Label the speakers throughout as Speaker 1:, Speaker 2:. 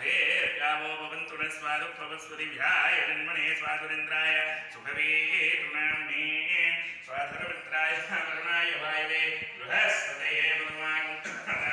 Speaker 1: सर्वे गावो भवन्तु न स्वादु भवस्वदिभ्याय जन्मने स्वासुरेन्द्राय सुखवे तृणाम्ने स्वासुरमित्राय करुणाय वायवे बृहस्पतये भगवान्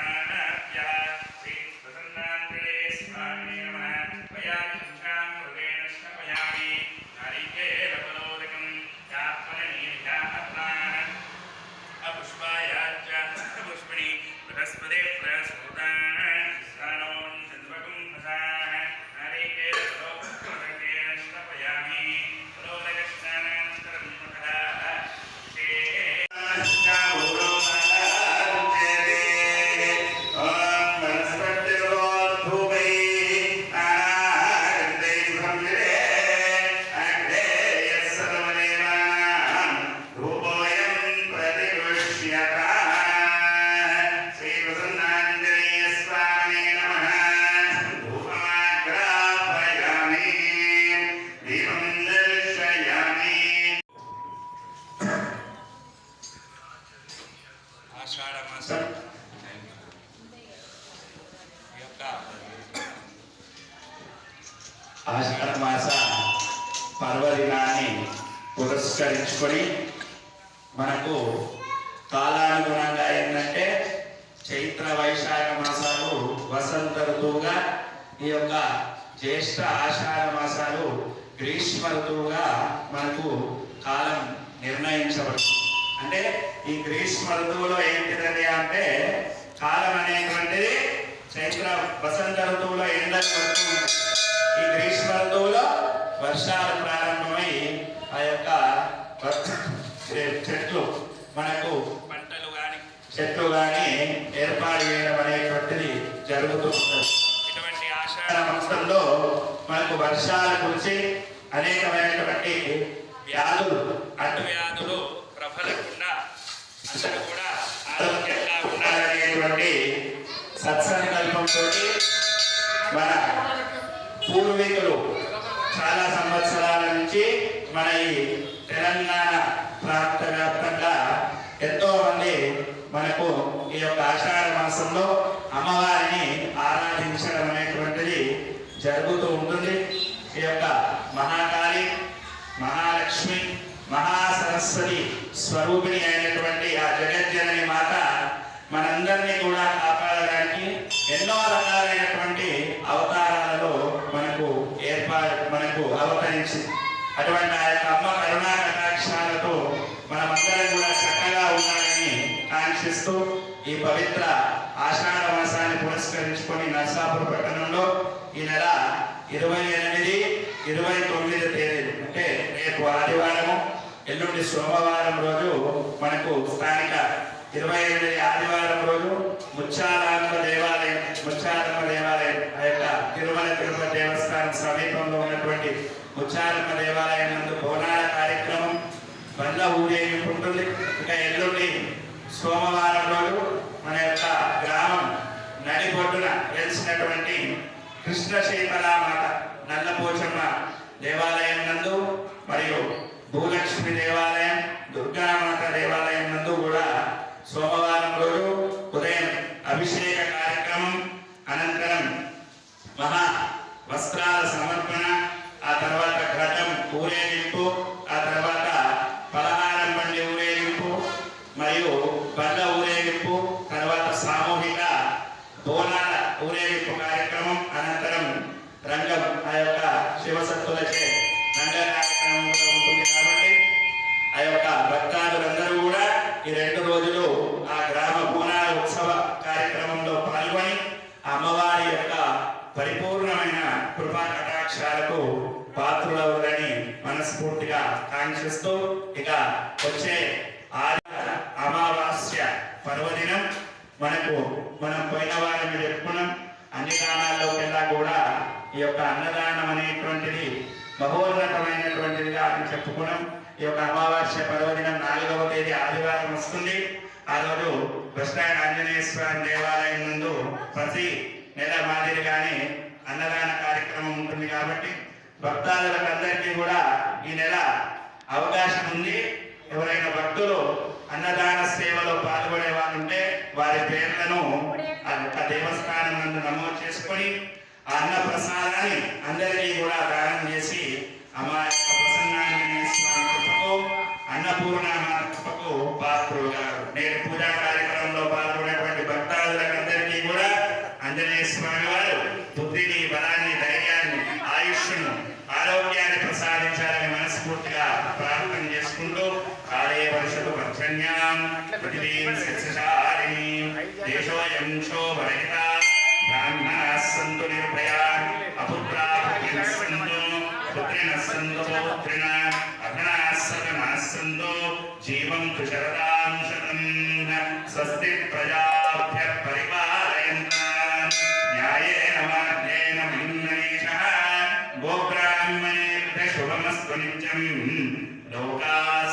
Speaker 1: ఆషాఢ మాసం యొక్క ఆషాఢ మాస పర్వదినాన్ని పురస్కరించుకొని మనకు కాలానుగుణంగా ఏంటంటే చైత్ర వైశాఖ మాసాలు వసంత ఋతువుగా ఈ యొక్క జ్యేష్ఠ ఆషాఢ మాసాలు గ్రీష్మ ఋతువుగా మనకు కాలం నిర్ణయించబడుతుంది. అంటే ఈ గ్రీష్మ ఋతువులో ఏంటిదని అంటే కాలం అనేటువంటిది చైత్ర వసంత ఋతువులో ఎండలు పడుతూ ఉంటాయి. ఈ గ్రీష్మ ఋతువులో వర్షాలు ప్రారంభమై ఆ యొక్క చెట్లు మనకు పంటలు కానీ చెట్లు కానీ ఏర్పాటు చేయడం అనేటువంటిది జరుగుతూ ఉంటుంది ఇటువంటి ఆషాఢ మాసంలో మనకు వర్షాలు కురిసి అనేకమైనటువంటి వ్యాధులు అడ్డు వ్యాధులు ప్రబలకుండా అందరూ కూడా ఉండాలనేటువంటి సత్సంకల్పంతో మన పూర్వీకులు చాలా సంవత్సరాల నుంచి మన ఈ తెలంగాణ ప్రాంత వ్యాప్తంగా ఎంతో మంది మనకు ఈ యొక్క ఆషాఢ మాసంలో అమ్మవారిని ఆరాధించడం అనేటువంటిది జరుగుతూ ఉంటుంది. ఈ యొక్క మహాకాళి మహాలక్ష్మి మహాసరస్వతి స్వరూపిణి అయినటువంటి ఇరవై తొమ్మిది తేదీలు అంటే రేపు ఆదివారము ఎల్లుండి సోమవారం రోజు మనకు స్థానిక ఇరవై ఎనిమిది ఆదివారం రోజు ముచ్చారాంబ దేవాలయం ముచ్చారమ్మ దేవాలయం ఆ యొక్క తిరుమల తిరుపతి దేవస్థానం సమీపంలో ఉన్నటువంటి ముచ్చారమ్మ దేవాలయం నందు బోనాల కార్యక్రమం బండ్ల ఊరేగింపు ఉంటుంది ఇక ఎల్లుండి సోమవారం రోజు మన యొక్క గ్రామం నడిబొడ్డున వెలిసినటువంటి కృష్ణ శీతలామాత నల్లపోచమ్మ దేవాలయం నందు మరియు భూలక్ష్మి దేవాలయం దుర్గామాత దేవాలయం నందు కూడా సోమవారం రోజు ఉదయం అభిషేక కార్యక్రమం అనంతరం మహా వస్త్రాల సమర్పణ ఆ తర్వాత ఘటం ఊరేగింపు కార్యక్రమంలో పాల్గొని అమ్మవారి యొక్క పరిపూర్ణమైన కృపా కటాక్షాలకు పాత్రులవ్వాలని మనస్ఫూర్తిగా కాంక్షిస్తూ ఇక వచ్చే ఆది అమావాస్య పర్వదినం మనకు మనం పోయిన వారం చెప్పుకున్నాం. అన్ని దానాల్లోకెల్లా కూడా ఈ యొక్క అన్నదానం అనేటువంటిది మహోన్నతమైనటువంటిదిగా అని చెప్పుకున్నాం. ఈ యొక్క అమావాస్య పర్వదినం నాలుగవ తేదీ ఆదివారం వస్తుంది. ఆ రోజు కృష్ణాయన ఆంజనేయ స్వామి దేవాలయం ముందు ప్రతి నెల మాదిరిగానే అన్నదాన కార్యక్రమం ఉంటుంది కాబట్టి భక్తాదులకందరికీ కూడా ఈ నెల అవకాశం ఉంది. ఎవరైనా భక్తులు అన్నదాన సేవలో పాల్గొనే వాళ్ళుంటే వారి పేర్లను ఆ దేవస్థానం నందు నమోదు చేసుకొని
Speaker 2: ఆ అన్న ప్రసాదాన్ని అందరికీ కూడా దానం చేసి అమ్మాయి ప్రసన్నాన్ని అన్నపూర్ణ కృపకు పాత్రుడారు నేడు పూజా కార్యక్రమంలో పాల్గొన్నటువంటి భక్తాదులకందరికీ కూడా ఆంజనేయ స్వామి వారు బుద్ధిని బలాన్ని ధైర్యాన్ని ఆయుష్ను ఆరోగ్యాన్ని ప్రసాదించాలని మనస్ఫూర్తిగా ప్రార్థన చేసుకుంటూ కాళే వర్షపు పక్షన్యాం పృథివీం సస్యశాలిని దేశోయం శోభరహితా स्वस्ति प्रजाभ्य परिपालयन्ता न्यायेन मार्गेण भिन्नैषः गोब्राह्मणेभ्य शुभमस्तु नित्यम् लोकाः